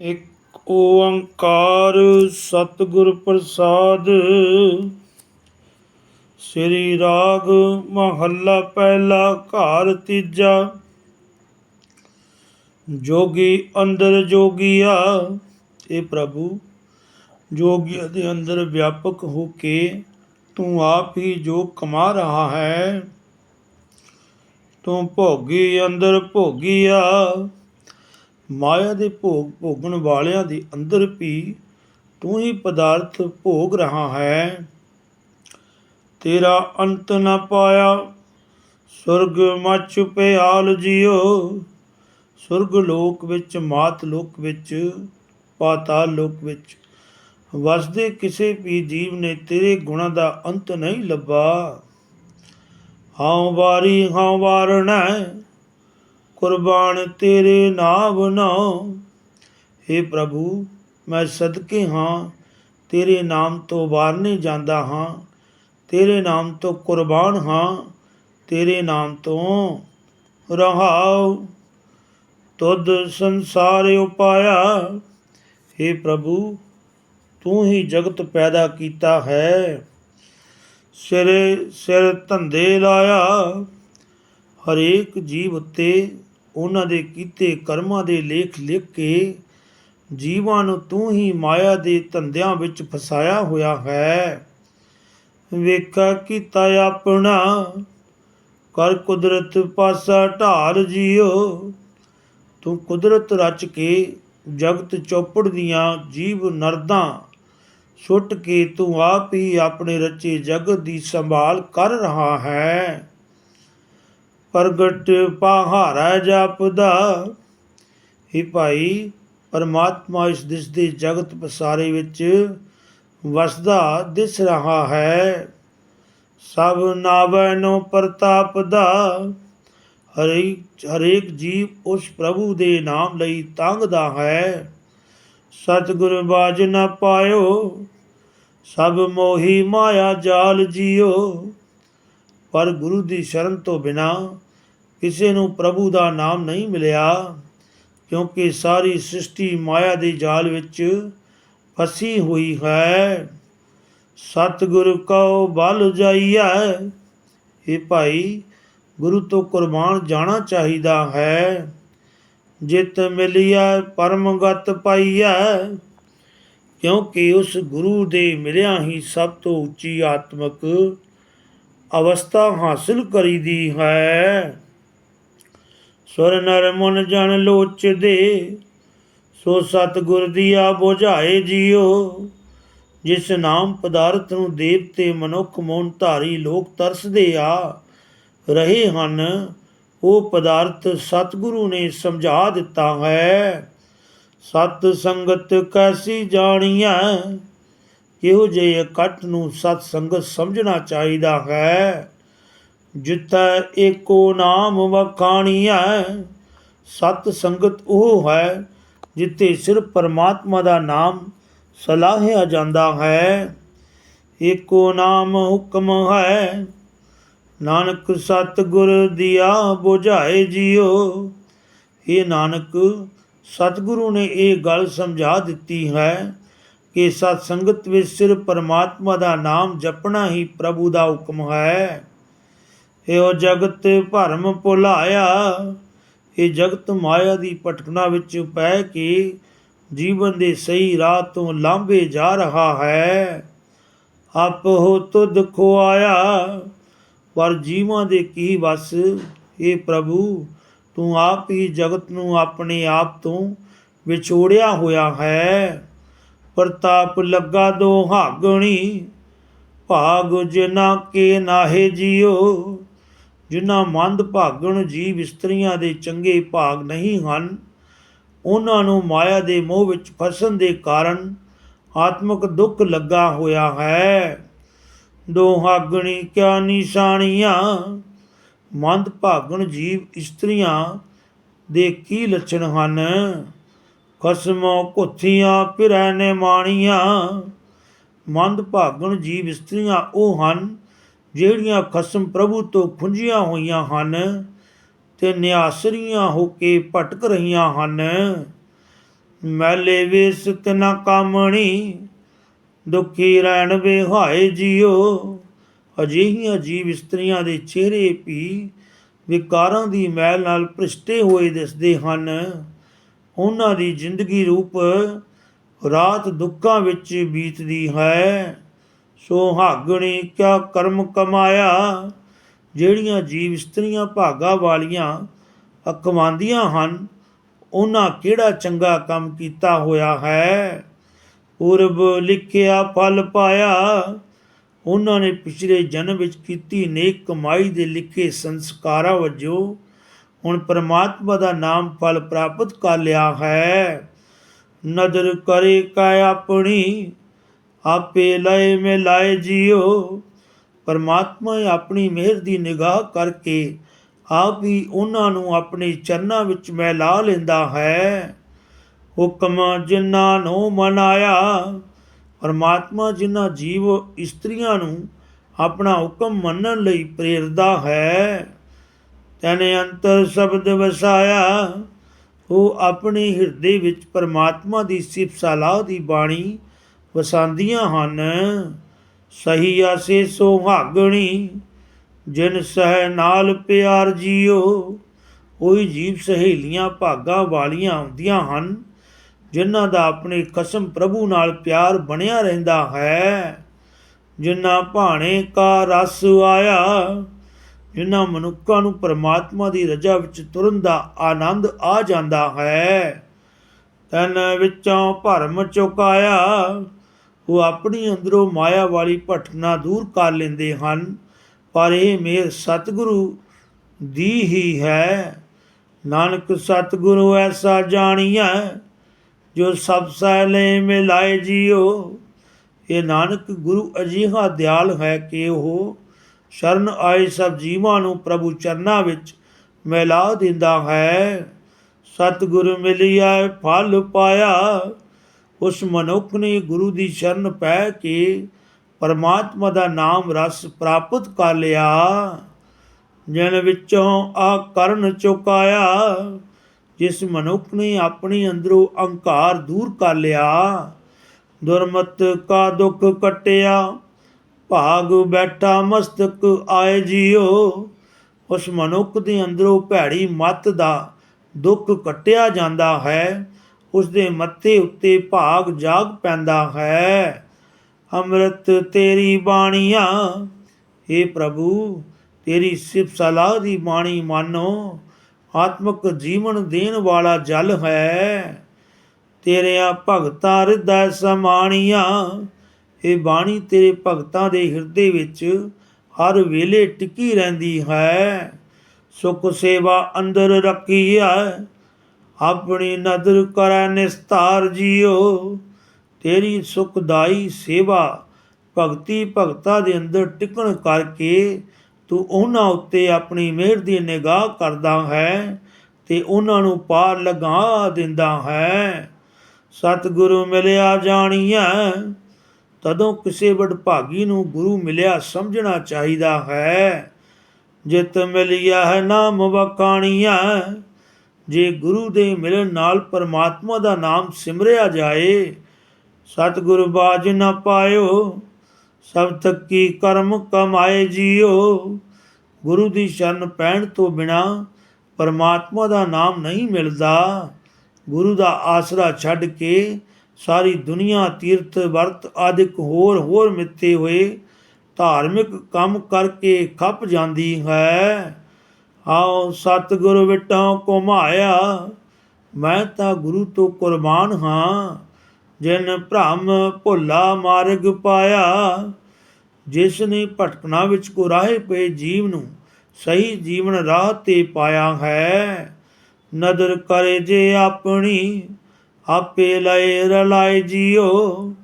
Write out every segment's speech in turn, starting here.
ਇੱਕ ਓੰਕਾਰ ਸਤਿਗੁਰ ਪ੍ਰਸਾਦ। ਸ੍ਰੀ ਰਾਗ ਮਹੱਲਾ ਪਹਿਲਾ ਘਰ ਤੀਜਾ। ਜੋਗੀ ਅੰਦਰ ਜੋਗੀਆ ਇਹ ਪ੍ਰਭੂ, ਜੋਗੀਆ ਦੇ ਅੰਦਰ ਵਿਆਪਕ ਹੋ ਕੇ ਤੂੰ ਆਪ ਹੀ ਜੋ ਕਮਾ ਰਹਾ ਹੈ, ਤੂੰ ਭੋਗੀ ਅੰਦਰ ਭੋਗੀਆ। ਮਾਇਆ ਦੇ ਭੋਗ ਭੋਗਣ ਵਾਲਿਆਂ ਦੇ ਅੰਦਰ ਵੀ ਤੂੰ ਹੀ ਪਦਾਰਥ ਭੋਗ ਰਹਾ ਹੈ। ਤੇਰਾ ਅੰਤ ਨਾ ਪਾਇਆ, ਸੁਰਗ ਮਚ ਪਿਆਲ ਜਿਉ। ਸੁਰਗ ਲੋਕ ਵਿੱਚ, ਮਾਤ ਲੋਕ ਵਿੱਚ ਪਾਤਾਲ ਲੋਕ ਵਿੱਚ। ਵਸਦੇ ਕਿਸੇ ਵੀ ਜੀਵ ਨੇ ਤੇਰੇ ਗੁਣਾਂ ਦਾ ਅੰਤ ਨਹੀਂ ਲੱਭਾ। ਹਾਂ ਵਾਰੀ ਹਉ ਵਾਰਣਾ ਕੁਰਬਾਨ ਤੇਰੇ ਨਾਮ ਨਾਉ। हे ਪ੍ਰਭੂ, ਮੈਂ ਸਦਕੇ ਹਾਂ, ਤੇਰੇ ਨਾਮ ਤੋਂ ਵਾਰਨੇ ਜਾਂਦਾ ਹਾਂ। ਤੇਰੇ ਨਾਮ ਤੋਂ ਕੁਰਬਾਨ ਹਾਂ, ਤੇਰੇ ਨਾਮ ਤੋਂ ਰਹਾਉ। ਤੁਧ ਸੰਸਾਰ ਉਪਾਇਆ। हे ਪ੍ਰਭੂ, ਤੂੰ ਹੀ ਜਗਤ ਪੈਦਾ ਕੀਤਾ ਹੈ। ਸਿਰੇ ਸਿਰ ਧੰਦੇ ਲਾਇਆ। ਹਰੇਕ ਜੀਵ ਉੱਤੇ ਉਹਨਾਂ ਦੇ ਕੀਤੇ ਕਰਮਾਂ ਦੇ ਲੇਖ ਲਿਖ ਕੇ ਜੀਵਾਂ ਨੂੰ ਤੂੰ ਹੀ ਮਾਇਆ ਦੇ ਧੰਦਿਆਂ ਵਿੱਚ ਫਸਾਇਆ ਹੋਇਆ ਹੈ। ਵੇਖਾ ਕੀਤਾ ਆਪਣਾ, ਕਰ ਕੁਦਰਤ ਪਾਸਾ ਢਾਲ ਜਿਉ ਤੂੰ ਕੁਦਰਤ ਰਚ ਕੇ ਜਗਤ ਚੌਪੜ ਦੀਆਂ ਜੀਵ ਨਰਦਾਂ ਸੁੱਟ ਕੇ ਤੂੰ ਆਪ ਹੀ ਆਪਣੇ ਰਚੇ ਜਗਤ ਦੀ ਸੰਭਾਲ ਕਰ ਰਹਾ ਹੈ। ਪ੍ਰਗਟ ਪਹਾਰਾ ਜਪਦਾ। ਹੀ ਭਾਈ, ਪਰਮਾਤਮਾ ਇਸ ਦਿਸਦੇ ਜਗਤ ਪਸਾਰੇ ਵਿੱਚ ਵਸਦਾ, ਦਿਸ ਰਹਾ ਹੈ। ਸਭ ਨਾਵੈ ਨੋ ਪ੍ਰਤਾਪ ਦਾ ਹਰੇਕ ਹਰੇਕ ਜੀਵ ਉਸ ਪ੍ਰਭੂ ਦੇ ਨਾਮ ਲਈ ਤੰਗਦਾ ਹੈ। ਸਤਿਗੁਰ ਬਾਜ ਨਾ ਪਾਇਓ, ਸਭ ਮੋਹੀ ਮਾਇਆ ਜਾਲ ਜਿਓ। ਪਰ ਗੁਰੂ ਦੀ ਸ਼ਰਨ ਤੋਂ ਬਿਨਾ ਕਿਸੇ ਨੂੰ ਪ੍ਰਭੂ ਦਾ ਨਾਮ ਨਹੀਂ ਮਿਲਿਆ, ਕਿਉਂਕਿ ਸਾਰੀ ਸ੍ਰਿਸ਼ਟੀ ਮਾਇਆ ਦੇ ਜਾਲ ਵਿੱਚ ਫਸੀ ਹੋਈ ਹੈ। ਸਤਿਗੁਰ ਕਉ ਬਲ ਜਾਈਐ। ਇਹ ਭਾਈ, ਗੁਰੂ ਤੋਂ ਕੁਰਬਾਨ ਜਾਣਾ ਚਾਹੀਦਾ ਹੈ। ਜਿਤ ਮਿਲਿਆ ਪਰਮਗਤ ਪਾਈਐ। ਕਿਉਂਕਿ ਉਸ ਗੁਰੂ ਦੇ ਮਿਲਿਆ ਹੀ ਸਭ ਤੋਂ ਉੱਚੀ ਆਤਮਿਕ ਅਵਸਥਾ ਹਾਸਲ ਕਰੀਦੀ ਹੈ। ਸੁਰ ਨਰ ਮਨ ਜਨ ਲੋਚਦੇ, ਸੋ ਸਤਿਗੁਰ ਦੀਆ ਬੁਝਾਏ ਜਿਉ ਜਿਸ ਨਾਮ ਪਦਾਰਥ ਨੂੰ ਦੇਵਤੇ ਮਨੁੱਖ ਮੋਨ ਧਾਰੀ ਲੋਕ ਤਰਸਦੇ ਆ, ਰਹੇ ਹਨ, ਉਹ ਪਦਾਰਥ ਸਤਿਗੁਰੂ ਨੇ ਸਮਝਾ ਦਿੱਤਾ ਹੈ। ਸਤ ਸੰਗਤ ਕੈਸੀ ਜਾਣੀਐ? ਇਹੋ ਜਿਹੇ ਇਕੱਠ ਨੂੰ ਸਤ ਸੰਗਤ ਸਮਝਣਾ ਚਾਹੀਦਾ ਹੈ। ਜਿਤੈ ਏਕੋ ਨਾਮ ਵਖਾਣੀ ਹੈ, ਸਤ ਸੰਗਤ ਉਹ ਹੈ ਜਿੱਥੇ ਸਿਰਫ ਪਰਮਾਤਮਾ ਦਾ ਨਾਮ ਸਲਾਹਿਆ ਜਾਂਦਾ ਹੈ। ਏਕੋ ਨਾਮ ਹੁਕਮ ਹੈ, ਨਾਨਕ ਸਤ ਗੁਰ ਦਿਆ ਬੁਝਾਏ ਜਿਉ ਇਹ ਨਾਨਕ ਸਤਿਗੁਰੂ ਨੇ ਇਹ ਗੱਲ ਸਮਝਾ ਦਿੱਤੀ ਹੈ ਕਿ ਸਤ ਸੰਗਤ ਵਿੱਚ ਸਿਰਫ ਪਰਮਾਤਮਾ ਦਾ ਨਾਮ ਜਪਣਾ ਹੀ ਪ੍ਰਭੂ ਦਾ ਹੁਕਮ ਹੈ। ਇਹੋ ਜਗਤ ਭਰਮ ਭੁਲਾਇਆ, ਇਹ ਜਗਤ ਮਾਇਆ ਦੀ ਪਟਕਣਾ ਵਿੱਚ ਪੈ ਕੇ ਜੀਵਨ ਦੇ ਸਹੀ ਰਾਹ ਤੋਂ ਲਾਂਭੇ ਜਾ ਰਹਾ ਹੈ। ਆਪ ਹੋ ਤੁਧ ਖੁਆਇਆ ਪਰ ਜੀਵਾਂ ਦੇ ਕੀ ਵਸ? ਇਹ ਪ੍ਰਭੂ, ਤੂੰ ਆਪ ਹੀ ਜਗਤ ਨੂੰ ਆਪਣੇ ਆਪ ਤੋਂ ਵਿਛੋੜਿਆ ਹੋਇਆ ਹੈ। ਪ੍ਰਤਾਪ ਲੱਗਾ ਦੋਹਾਗਣੀ ਭਾਗ ਜਿਨਾ ਕੇ ਨਾਹੇ ਜਿਉ ਜਿਨ੍ਹਾਂ ਮੰਦ ਭਾਗਣ ਜੀਵ ਇਸਤਰੀਆਂ ਦੇ ਚੰਗੇ ਭਾਗ ਨਹੀਂ ਹਨ, ਉਹਨਾਂ ਨੂੰ ਮਾਇਆ ਦੇ ਮੋਹ ਵਿੱਚ ਫਸਣ ਦੇ ਕਾਰਨ ਆਤਮਿਕ ਦੁੱਖ ਲੱਗਾ ਹੋਇਆ ਹੈ। ਦੋਹਾਗਣੀ ਕਿਆ ਨਿਸ਼ਾਨੀਆਂ? ਮੰਦ ਭਾਗਣ ਜੀਵ ਇਸਤਰੀਆਂ ਦੇ ਕੀ ਲੱਛਣ ਹਨ? ਖਸਮੋ ਕੁੱਥੀਆਂ ਪਿਰੈ ਨੇ ਮਾਣੀਆਂ ਮੰਦ ਭਾਗਣ ਜੀਵ ਇਸਤਰੀਆਂ ਉਹ ਹਨ, ਜਿਹੜੀਆਂ ਖਸਮ ਪ੍ਰਭੂ ਤੋਂ ਖੁੰਝੀਆਂ ਹੋਈਆਂ ਹਨ ਤੇ ਨਿਆਸਰੀਆਂ ਹੋ ਕੇ ਭਟਕ ਰਹੀਆਂ ਹਨ। ਮੈਲੇ ਵੇਸ ਤਿਨਾ ਕਾਮਣੀ, ਦੁਖੀ ਰਹਿਣ ਵੇ ਹਾਏ ਜੀਓ। ਅਜਿਹੀਆਂ ਜੀਵ ਇਸਤਰੀਆਂ ਦੇ ਚਿਹਰੇ ਵੀ ਵਿਕਾਰਾਂ ਦੀ ਮੈਲ ਨਾਲ ਭ੍ਰਿਸ਼ਟੇ ਹੋਏ ਦਿਸਦੇ ਹਨ। ਉਹਨਾਂ ਦੀ ਜ਼ਿੰਦਗੀ ਰੂਪ ਰਾਤ ਦੁੱਖਾਂ ਵਿੱਚ ਬੀਤਦੀ ਹੈ। ਸੁਹਾਗਣੀ ਕਿਆ ਕਰਮ ਕਮਾਇਆ? ਜਿਹੜੀਆਂ ਜੀਵ ਇਸਤਰੀਆਂ ਭਾਗਾ ਵਾਲੀਆਂ ਅਕਮਾਂਦੀਆਂ ਹਨ, ਉਹਨਾਂ ਕਿਹੜਾ ਚੰਗਾ ਕੰਮ ਕੀਤਾ ਹੋਇਆ ਹੈ? ਪੂਰਬ ਲਿਖਿਆ, ਫਲ ਪਾਇਆ। ਉਹਨਾਂ ਨੇ ਪਿਛਲੇ ਜਨਮ ਵਿੱਚ ਕੀਤੀ ਨੇਕ ਕਮਾਈ ਦੇ ਲਿਖੇ ਸੰਸਕਾਰਾਂ ਵਜੋਂ ਹੁਣ ਪ੍ਰਮਾਤਮਾ ਦਾ ਨਾਮ ਫਲ ਪ੍ਰਾਪਤ ਕਰ ਲਿਆ ਹੈ। ਨਦਰ ਕਰੇ ਕਾ ਆਪਣੀ, ਆਪੇ ਲਏ ਮੇ ਲਾਏ ਜੀਓ ਪਰਮਾਤਮਾ ਆਪਣੀ ਮਿਹਰ ਦੀ ਨਿਗਾਹ ਕਰਕੇ ਆਪ ਹੀ ਉਹਨਾਂ ਨੂੰ ਆਪਣੇ ਚਰਨਾਂ ਵਿੱਚ ਮਿਲਾ ਲੈਂਦਾ ਹੈ। ਹੁਕਮ ਜਿਨ੍ਹਾਂ ਨੂੰ ਮਨਾਇਆ ਪਰਮਾਤਮਾ ਜਿਨ੍ਹਾਂ ਜੀਵ ਇਸਤਰੀਆਂ ਨੂੰ ਆਪਣਾ ਹੁਕਮ ਮੰਨਣ ਲਈ ਪ੍ਰੇਰਦਾ ਹੈ। ਤੈਨੇ ਅੰਤਰ ਸ਼ਬਦ ਵਸਾਇਆ। ਉਹ ਆਪਣੇ ਹਿਰਦੇ ਵਿੱਚ ਪਰਮਾਤਮਾ ਦੀ ਸਿਫਤ ਸਲਾਹ ਦੀ ਬਾਣੀ ਵਸਾਉਂਦੀਆਂ ਹਨ। ਸਹੀ ਆਸੇ ਸੁਹਾਗਣੀ ਜਿਨ ਸਹਿ ਨਾਲ ਪਿਆਰ ਜੀਓ, ਉਹੀ ਜੀਵ ਸਹੇਲੀਆਂ ਭਾਗਾਂ ਵਾਲੀਆਂ ਹੁੰਦੀਆਂ ਹਨ, ਜਿਨ੍ਹਾਂ ਦਾ ਆਪਣੇ ਕਸਮ ਪ੍ਰਭੂ ਨਾਲ ਪਿਆਰ ਬਣਿਆ ਰਹਿੰਦਾ ਹੈ। ਜਿਨ੍ਹਾਂ ਭਾਣੇ ਕਾ ਰਸ ਆਇਆ ਜਿਨ੍ਹਾਂ ਮਨੁੱਖਾਂ ਨੂੰ ਪਰਮਾਤਮਾ ਦੀ ਰਜਾ ਵਿੱਚ ਤੁਰਨ ਦਾ ਆਨੰਦ ਆ ਜਾਂਦਾ ਹੈ। ਤਨ ਵਿੱਚੋਂ ਭਰਮ ਚੁਕਾਇਆ, ਉਹ ਆਪਣੀ ਅੰਦਰੋਂ ਮਾਇਆ ਵਾਲੀ ਭਟਕਣਾ ਦੂਰ ਕਰ ਲੈਂਦੇ ਹਨ। ਪਰ ਇਹ ਮੇਰ ਸਤਿਗੁਰੂ ਦੀ ਹੀ ਹੈ। ਨਾਨਕ ਸਤਿਗੁਰੂ ਐਸਾ ਜਾਣੀਐ, ਜੋ ਸਭ ਸਹਿਲੇ ਮਿਲਾਏ ਜੀਓ। ਇਹ ਨਾਨਕ ਗੁਰੂ ਅਜਿਹਾ ਦਿਆਲ ਹੈ ਕਿ ਉਹ ਸ਼ਰਨ ਆਏ ਸਭ ਜੀਵਾਂ ਨੂੰ ਪ੍ਰਭੂ ਚਰਨਾਂ ਵਿੱਚ ਮਿਲਾ ਦਿੰਦਾ ਹੈ। ਸਤਿਗੁਰੂ ਮਿਲਿਆ, ਫਲ ਪਾਇਆ। ਉਸ ਮਨੁੱਖ ਨੇ ਗੁਰੂ ਦੀ ਸ਼ਰਨ ਪੈ ਕੇ ਪਰਮਾਤਮਾ ਦਾ ਨਾਮ ਰਸ ਪ੍ਰਾਪਤ ਕਰ ਲਿਆ। ਜਨ ਵਿੱਚੋਂ ਆ ਕਰਨ ਚੁਕਾਇਆ, ਜਿਸ ਮਨੁੱਖ ਨੇ ਆਪਣੇ ਅੰਦਰੋਂ ਅਹੰਕਾਰ ਦੂਰ ਕਰ ਲਿਆ। ਦੁਰਮਤ ਕਾ ਦੁੱਖ ਕਟਿਆ ਭਾਗ ਬੈਠਾ ਮਸਤਕ ਆਏ ਜੀਓ। ਉਸ ਮਨੁੱਖ ਦੇ ਅੰਦਰੋਂ ਭੈੜੀ ਮਤ ਦਾ ਦੁੱਖ ਕਟਿਆ ਜਾਂਦਾ ਹੈ। ਉਸ ਦੇ ਮੱਥੇ ਉੱਤੇ ਭਾਗ ਜਾਗ ਪੈਂਦਾ ਹੈ। ਅੰਮ੍ਰਿਤ ਤੇਰੀ ਬਾਣੀਆਂ हे ਪ੍ਰਭੂ, ਤੇਰੀ ਸਿਫਤ ਸਲਾਹ ਦੀ ਬਾਣੀ ਮਾਨੋ। ਆਤਮਿਕ ਜੀਵਨ ਦੇਣ ਵਾਲਾ ਜਲ ਹੈ। ਤੇਰਿਆਂ ਭਗਤਾਂ ਹਿਰਦੈ ਸਮਾਣੀਆਂ ਇਹ ਬਾਣੀ ਤੇਰੇ ਭਗਤਾਂ ਦੇ ਹਿਰਦੇ ਵਿੱਚ ਹਰ ਵੇਲੇ ਟਿਕੀ ਰਹਿੰਦੀ ਹੈ। ਸੁਖ ਸੇਵਾ ਅੰਦਰ ਰੱਖੀ ਹੈ ਆਪਣੀ ਨਦਰ ਕਰੈ ਨਿਸਤਾਰ ਜੀਓ। ਤੇਰੀ ਸੁਖਦਾਈ ਸੇਵਾ ਭਗਤੀ ਭਗਤਾ ਦੇ ਅੰਦਰ ਟਿਕਣ ਕਰਕੇ ਤੂੰ ਉਹਨਾਂ ਉੱਤੇ ਆਪਣੀ ਮਿਹਰ ਦੀ ਨਿਗਾਹ ਕਰਦਾ ਹੈ ਤੇ ਉਹਨਾਂ ਨੂੰ ਪਾਰ ਲਗਾ ਦਿੰਦਾ ਹੈ। ਸਤਿਗੁਰੂ ਮਿਲਿਆ ਜਾਣੀਐ ਤਦੋਂ ਕਿਸੇ ਵਡਭਾਗੀ ਨੂੰ ਗੁਰੂ ਮਿਲਿਆ ਸਮਝਣਾ ਚਾਹੀਦਾ ਹੈ। ਜਿਤ ਮਿਲਿਆ ਹੈ ਨਾਮ ਵਕਾਣੀਐ ਜੇ ਗੁਰੂ ਦੇ ਮਿਲਣ ਨਾਲ ਪਰਮਾਤਮਾ ਦਾ ਨਾਮ ਸਿਮਰਿਆ ਜਾਏ, ਸਤਿਗੁਰੂ ਬਾਜ ਨਾ ਪਾਇਓ, ਸਭ ਤੱਕੀ ਕਰਮ ਕਮਾਏ ਜੀਓ। ਗੁਰੂ ਦੀ ਸ਼ਰਨ ਪੈਣ ਤੋਂ ਬਿਨਾ ਪਰਮਾਤਮਾ ਦਾ ਨਾਮ ਨਹੀਂ ਮਿਲਦਾ। ਗੁਰੂ ਦਾ ਆਸਰਾ ਛੱਡ ਕੇ ਸਾਰੀ ਦੁਨੀਆ ਤੀਰਥ ਵਰਤ ਆਦਿਕ ਹੋਰ ਹੋਰ ਮਿੱਤੇ ਹੋਏ, ਧਾਰਮਿਕ ਕੰਮ ਕਰਕੇ ਖੱਪ ਜਾਂਦੀ ਹੈ। ਆਓ ਸਤਿਗੁਰ ਵਿਟਾਂ ਘੁਮਾਇਆ, ਮੈਂ ਤਾਂ ਗੁਰੂ ਤੋਂ ਕੁਰਬਾਨ ਹਾਂ। ਜਿਨ ਭ੍ਰਮ ਭੁੱਲਾ ਮਾਰਗ ਪਾਇਆ, ਜਿਸ ਨੇ ਭਟਕਣਾ ਵਿੱਚ ਕੁਰਾਹੇ ਪਏ ਜੀਵ ਨੂੰ ਸਹੀ ਜੀਵਨ ਰਾਹ ਤੇ ਪਾਇਆ ਹੈ। ਨਦਰ ਕਰੇ ਜੇ ਆਪਣੀ ਆਪੇ ਲਏ ਰਲਾਏ ਜੀਓ।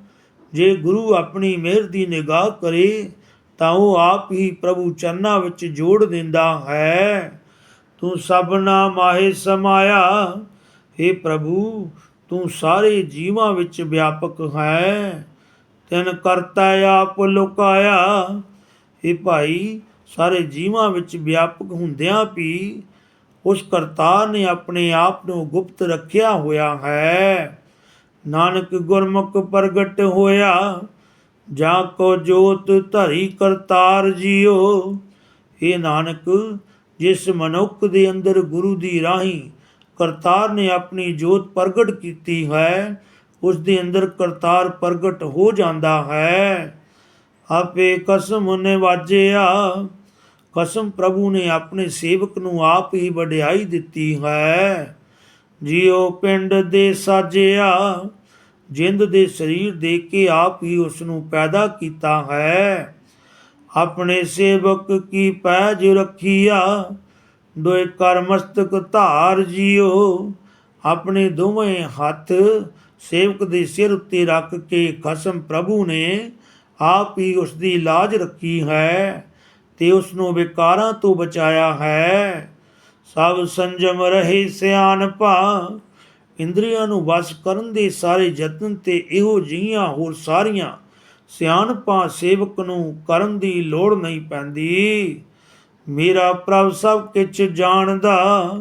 ਜੇ ਗੁਰੂ ਆਪਣੀ ਮਿਹਰ ਦੀ ਨਿਗਾਹ ਕਰੇ, ਤਾਂ ਉਹ ਆਪ ਹੀ ਪ੍ਰਭੂ ਚਰਨਾਂ ਵਿੱਚ ਜੋੜ ਦਿੰਦਾ ਹੈ। ਤੂੰ ਸਭਨਾ ਮਾਹੇ ਸਮਾਇਆ। हे ਪ੍ਰਭੂ, ਤੂੰ ਸਾਰੇ ਜੀਵਾਂ ਵਿੱਚ ਵਿਆਪਕ ਹੈ। ਤਿਨ ਕਰਤਾ ਆਪ ਲੁਕਾਇਆ। हे ਭਾਈ, ਸਾਰੇ ਜੀਵਾਂ ਵਿੱਚ ਵਿਆਪਕ ਹੁੰਦਿਆਂ ਵੀ ਉਸ ਕਰਤਾਰ ਨੇ ਆਪਣੇ ਆਪ ਨੂੰ ਗੁਪਤ ਰੱਖਿਆ ਹੋਇਆ ਹੈ। ਨਾਨਕ ਗੁਰਮੁਖ ਪ੍ਰਗਟ ਹੋਇਆ, ਜਾਂ ਕੋ ਜੋਤ ਧਰੀ ਕਰਤਾਰ ਜੀਓ। ਇਹ ਨਾਨਕ, ਜਿਸ ਮਨੁੱਖ ਦੇ ਅੰਦਰ ਗੁਰੂ ਦੀ ਰਾਹੀਂ ਕਰਤਾਰ ਨੇ ਆਪਣੀ ਜੋਤ ਪ੍ਰਗਟ ਕੀਤੀ ਹੈ, ਉਸ ਦੇ ਅੰਦਰ ਕਰਤਾਰ ਪ੍ਰਗਟ ਹੋ ਜਾਂਦਾ ਹੈ। ਆਪੇ ਕਸਮ ਨੇ ਵਾਜਿਆ ਕਸਮ ਪ੍ਰਭੂ ਨੇ ਆਪਣੇ ਸੇਵਕ ਨੂੰ ਆਪ ਹੀ ਵਡਿਆਈ ਦਿੱਤੀ ਹੈ। ਜਿਉ ਪਿੰਡ ਦੇ ਸਾਜਿਆ, ਜਿੰਦ ਦੇ ਸਰੀਰ ਦੇ ਕੇ ਆਪ ਹੀ ਉਸ ਨੂੰ ਪੈਦਾ ਕੀਤਾ ਹੈ। ਆਪਣੇ ਸੇਵਕ ਕੀ ਪੈਜ ਰੱਖੀਆ, ਦੋਏ ਕਰ ਮਸਤਕ ਧਾਰ ਜਿਉ। ਆਪਣੇ ਦੋਵੇਂ ਹੱਥ ਸੇਵਕ ਦੇ ਸਿਰ ਉੱਤੇ ਰੱਖ ਕੇ ਖਸਮ ਪ੍ਰਭੂ ਨੇ ਆਪ ਹੀ ਉਸ ਦੀ ਲਾਜ ਰੱਖੀ ਹੈ। ਤੇ ਉਸ ਨੂੰ ਵਿਕਾਰਾਂ ਤੋਂ ਬਚਾਇਆ ਹੈ। ਸਭ ਸੰਜਮ ਰਹੇ ਸਿਆਣਪਾ ਇੰਦਰੀਆਂ ਨੂੰ ਵਸ ਕਰਨ ਦੇ ਸਾਰੇ ਯਤਨ ਤੇ ਇਹੋ ਜਿਹੀਆਂ ਹੋਰ ਸਾਰੀਆਂ ਸਿਆਣਪਾਂ ਸੇਵਕ ਨੂੰ ਕਰਨ ਦੀ ਲੋੜ ਨਹੀਂ ਪੈਂਦੀ। ਮੇਰਾ ਪ੍ਰਭ ਸਭ ਕਿਛ ਜਾਣਦਾ।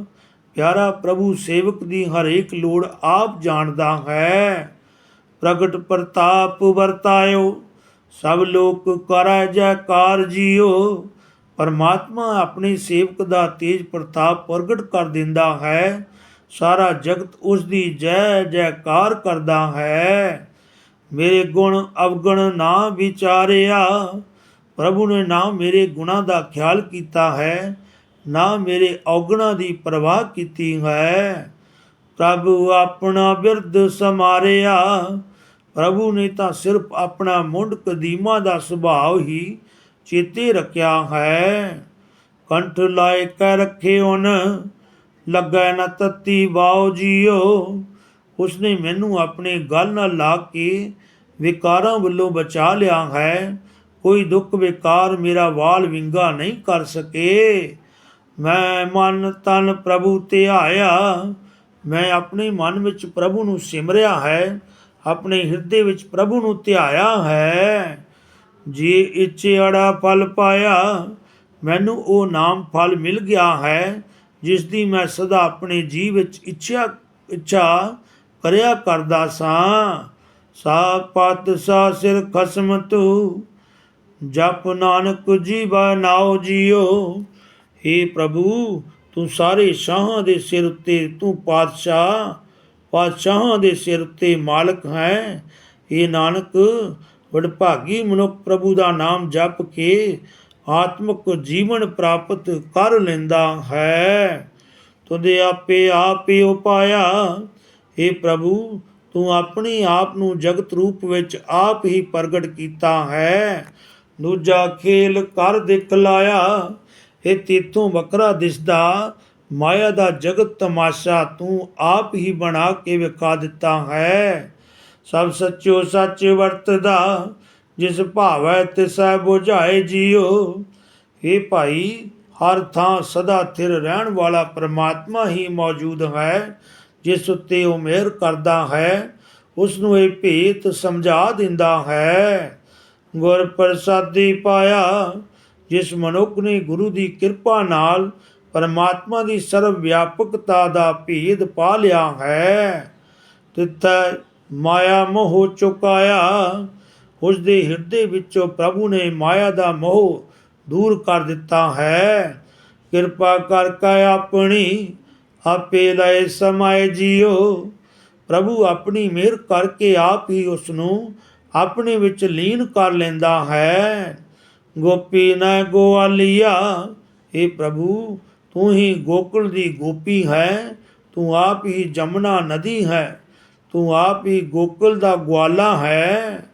ਪਿਆਰਾ ਪ੍ਰਭੂ ਸੇਵਕ ਦੀ ਹਰੇਕ ਲੋੜ ਆਪ ਜਾਣਦਾ ਹੈ। ਪ੍ਰਗਟ ਪ੍ਰਤਾਪ ਵਰਤਾਇਓ। ਸਭ ਲੋਕ ਕਰੈ ਜੈਕਾਰ ਜੀਓ। ਪਰਮਾਤਮਾ ਆਪਣੇ ਸੇਵਕ ਦਾ ਤੇਜ ਪ੍ਰਤਾਪ ਪ੍ਰਗਟ ਕਰ ਦਿੰਦਾ ਹੈ। ਸਾਰਾ ਜਗਤ ਉਸ ਦੀ ਜੈ ਜੈਕਾਰ ਕਰਦਾ ਹੈ। ਮੇਰੇ ਗੁਣ ਅਵਗਣ ਨਾ ਵਿਚਾਰਿਆ। ਪ੍ਰਭੂ ਨੇ ਨਾ ਮੇਰੇ ਗੁਣਾ ਦਾ ਖਿਆਲ ਕੀਤਾ ਹੈ, ਨਾ ਮੇਰੇ ਔਗਣਾ ਦੀ ਪਰਵਾਹ ਕੀਤੀ ਹੈ। ਪ੍ਰਭੂ ਆਪਣਾ ਬਿਰਧ ਸਮਾਰਿਆ। ਪ੍ਰਭੂ ਨੇ ਤਾਂ ਸਿਰਫ ਆਪਣਾ ਮੁੰਡ ਕਦੀਮਾ ਦਾ ਸੁਭਾਅ ਹੀ ਚੇਤੇ ਰੱਖਿਆ ਹੈ। ਕੰਠ ਲਾਇ ਕੈ ਰੱਖੇ ਉਹਨ ਲੱਗਾ ਨਾ ਤਤੀ ਬਾਉ ਜੀਓ। ਉਸਨੇ ਮੈਨੂੰ ਆਪਣੇ ਗੱਲ ਨਾਲ ਲਾ ਕੇ ਵਿਕਾਰਾਂ ਵੱਲੋਂ ਬਚਾ ਲਿਆ ਹੈ। ਕੋਈ ਦੁੱਖ ਵਿਕਾਰ ਮੇਰਾ ਵਾਲ ਵਿੰਗਾ ਨਹੀਂ ਕਰ ਸਕੇ। ਮੈਂ ਮਨ ਤਨ ਪ੍ਰਭੂ ਧਿਆਇਆ। ਮੈਂ ਆਪਣੇ ਮਨ ਵਿੱਚ ਪ੍ਰਭੂ ਨੂੰ ਸਿਮਰਿਆ ਹੈ। ਆਪਣੇ ਹਿਰਦੇ ਵਿੱਚ ਪ੍ਰਭੂ ਨੂੰ ਧਿਆਇਆ ਹੈ। ਜੇ ਇੱਛੇ ਫਲ ਪਾਇਆ, ਮੈਨੂੰ ਉਹ ਨਾਮ ਫਲ ਮਿਲ ਗਿਆ ਹੈ, ਜਿਸ ਦੀ ਮੈਂ ਸਦਾ ਆਪਣੇ ਜੀਵ ਵਿੱਚ ਇੱਛਾ ਇੱਛਾ ਕਰਿਆ ਕਰਦਾ ਸਾਂ। ਸਾ ਪਤ, ਸਾ ਸਿਰ ਖਸਮ ਤੂ, ਜਪ ਨਾਨਕ ਜੀਵਾ ਨਾਉ ਜੀਓ। हे ਪ੍ਰਭੂ, ਤੂੰ ਸਾਰੇ ਸ਼ਾਹਾਂ ਦੇ ਸਿਰ ਉੱਤੇ ਤੂੰ ਪਾਤਸ਼ਾਹ ਪਾਤਸ਼ਾਹਾਂ ਦੇ ਸਿਰ ਤੇ ਮਾਲਕ ਹੈ। ਇਹ ਨਾਨਕ, ਵਡਭਾਗੀ ਮਨੁੱਖ ਪ੍ਰਭੂ ਦਾ ਨਾਮ ਜਪ ਕੇ ਆਤਮਿਕ ਜੀਵਨ ਪ੍ਰਾਪਤ ਕਰ ਲੈਂਦਾ ਹੈ। ਤੁਦੇ ਆਪੇ ਆਪੇ ਉਪਾਇਆ। हे ਪ੍ਰਭੂ, ਤੂੰ ਆਪਣੇ ਆਪ ਨੂੰ ਜਗਤ ਰੂਪ ਵਿੱਚ ਆਪ ਹੀ ਪ੍ਰਗਟ ਕੀਤਾ ਹੈ। ਦੂਜਾ ਖੇਲ ਕਰ ਦਿਖਲਾਇਆ ਇਹ ਤੇਤੋਂ ਵੱਖਰਾ ਦਿਸਦਾ। ਮਾਇਆ ਦਾ ਜਗਤ ਤਮਾਸ਼ਾ ਤੂੰ ਆਪ ਹੀ ਬਣਾ ਕੇ ਵਿਖਾ ਦਿੱਤਾ ਹੈ। ਸਭ ਸੱਚੋ ਸੱਚ ਵਰਤਦਾ, ਜਿਸ ਭਾਵੈ ਤਿਸੈ 부ਝਾਏ ਜੀਓ हे ਭਾਈ, ਹਰ ਥਾਂ ਸਦਾ ਥਿਰ ਰਹਿਣ ਵਾਲਾ ਪ੍ਰਮਾਤਮਾ ਹੀ ਮੌਜੂਦ ਹੈ, ਜਿਸ ਉੱਤੇ ਉਹ ਮਿਹਰ ਕਰਦਾ ਹੈ ਉਸ ਨੂੰ ਇਹ ਭੇਤ ਸਮਝਾ ਦਿੰਦਾ ਹੈ। ਗੁਰ ਪ੍ਰਸਾਦੀ ਪਾਇਆ, ਜਿਸ ਮਨੁੱਖ ਨੇ ਗੁਰੂ ਦੀ ਕਿਰਪਾ ਨਾਲ ਪਰਮਾਤਮਾ ਦੀ ਸਰਵ ਵਿਆਪਕਤਾ ਦਾ ਭੇਦ ਪਾ ਲਿਆ ਹੈ। ਤਿੱਥੈ ਮਾਇਆ ਮੋਹ ਚੁਕਾਇਆ। ਉਸ ਦੇ ਹਿਰਦੇ ਵਿੱਚੋਂ ਪ੍ਰਭੂ ਨੇ ਮਾਇਆ ਦਾ ਮੋਹ ਦੂਰ ਕਰ ਦਿੱਤਾ ਹੈ। ਕਿਰਪਾ ਕਰਕੇ ਆਪਣੀ ਆਪੇ ਲਏ ਸਮਾਏ ਜੀਓ। ਪ੍ਰਭੂ ਆਪਣੀ ਮਿਹਰ ਕਰਕੇ ਆਪ ਹੀ ਉਸ ਨੂੰ ਆਪਣੇ ਵਿੱਚ ਲੀਨ ਕਰ ਲੈਂਦਾ ਹੈ। ਗੋਪੀ ਨਾ ਗੋਵਾਲੀਆ ਇਹ ਪ੍ਰਭੂ ਤੂੰ ਹੀ ਗੋਕੁਲ ਦੀ ਗੋਪੀ ਹੈ, ਤੂੰ ਆਪ ਹੀ ਜਮਨਾ ਨਦੀ ਹੈ, ਤੂੰ ਆਪ ਹੀ ਗੋਕੁਲ ਦਾ ਗਵਾਲਾ ਹੈ।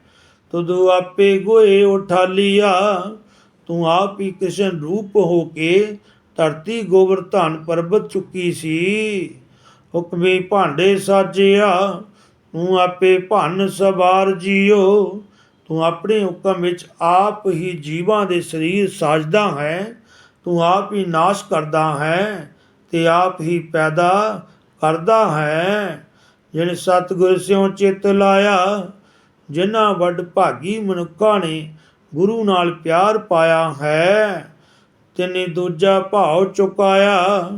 ਤੁਦੂ ਆਪੇ ਗੋਏ ਉਠਾਲੀਆ, ਤੂੰ ਆਪ ਹੀ ਕ੍ਰਿਸ਼ਨ ਰੂਪ ਹੋ ਕੇ ਧਰਤੀ ਗੋਵਰਧਨ ਪਰਬਤ ਚੁੱਕੀ ਸੀ। ਹੁਕਮੇ ਭਾਂਡੇ ਸਾਜਿਆ, ਤੂੰ ਆਪੇ ਭੰਨ ਸਵਾਰ ਜੀਓ, ਤੂੰ ਆਪਣੇ ਹੁਕਮ ਵਿੱਚ ਆਪ ਹੀ ਜੀਵਾਂ ਦੇ ਸਰੀਰ ਸਾਜਦਾ ਹੈ। ਤੂੰ ਆਪ ਹੀ ਨਾਸ਼ ਕਰਦਾ ਹੈ ਤੇ ਆਪ ਹੀ ਪੈਦਾ ਕਰਦਾ ਹੈ। ਜਿਨ ਸਤਿਗੁਰ ਸਿਉ ਚਿਤ ਲਾਇਆ, ਜਿਨ੍ਹਾਂ ਵੱਡ ਭਾਗੀ ਮਨੁੱਖਾਂ ਨੇ ਗੁਰੂ ਨਾਲ ਪਿਆਰ ਪਾਇਆ ਹੈ, ਤਿਨੇ ਦੂਜਾ ਭਾਵ ਚੁਕਾਇਆ,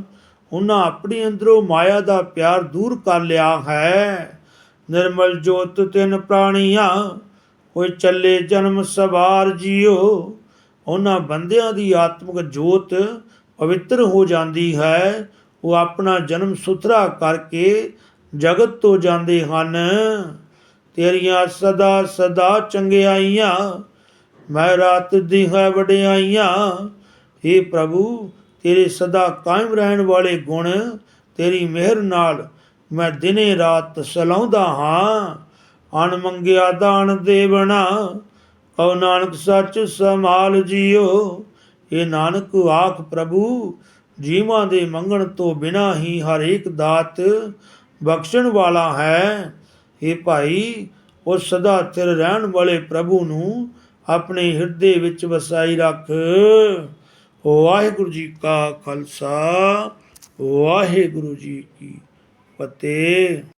ਉਹਨਾਂ ਆਪਣੀ ਅੰਦਰੋਂ ਮਾਇਆ ਦਾ ਪਿਆਰ ਦੂਰ ਕਰ ਲਿਆ ਹੈ। ਨਿਰਮਲ ਜੋਤ ਤਿਨ ਪ੍ਰਾਣੀਆਂ, ਕੋਈ ਚੱਲੇ ਜਨਮ ਸਵਾਰ ਜੀਓ ਉਹਨਾਂ ਬੰਦਿਆਂ ਦੀ ਆਤਮਿਕ ਜੋਤ ਪਵਿੱਤਰ ਹੋ ਜਾਂਦੀ ਹੈ। ਉਹ ਆਪਣਾ ਜਨਮ ਸੁਥਰਾ ਕਰਕੇ ਜਗਤ ਤੋਂ ਜਾਂਦੇ ਹਨ। ਤੇਰੀਆਂ ਸਦਾ ਸਦਾ ਚੰਗਿਆਈਆਂ, ਮੈਂ ਰਾਤ ਦੀ ਹੈ ਵਡਿਆਈਆਂ। हे ਪ੍ਰਭੂ, ਤੇਰੇ ਸਦਾ ਕਾਇਮ ਰਹਿਣ ਵਾਲੇ ਗੁਣ, ਤੇਰੀ ਮਿਹਰ ਨਾਲ ਮੈਂ ਦਿਨੇ ਰਾਤ ਸਲਾਉਂਦਾ ਹਾਂ। ਅਣ ਮੰਗਿਆ ਦਾਨ ਦੇਵਣਾ ਕਉ ਨਾਨਕ ਸੱਚ ਸਮਾਲ ਜੀਓ। ਇਹ ਨਾਨਕ ਆਖ ਪ੍ਰਭੂ, ਜੀਵਾਂ ਦੇ ਮੰਗਣ ਤੋਂ ਬਿਨਾ ਹੀ ਹਰ ਇੱਕ ਦਾਤ ਬਖਸ਼ਣ ਵਾਲਾ ਹੈ। ਇਹ ਭਾਈ, ਉਹ ਸਦਾ ਥਿਰ ਰਹਿਣ ਵਾਲੇ ਪ੍ਰਭੂ ਨੂੰ ਆਪਣੇ ਹਿਰਦੇ ਵਿੱਚ ਵਸਾਈ ਰੱਖ। ਵਾਹਿਗੁਰੂ ਜੀ ਕਾ ਖਾਲਸਾ, ਵਾਹਿਗੁਰੂ ਜੀ ਕੀ ਫਤਿਹ।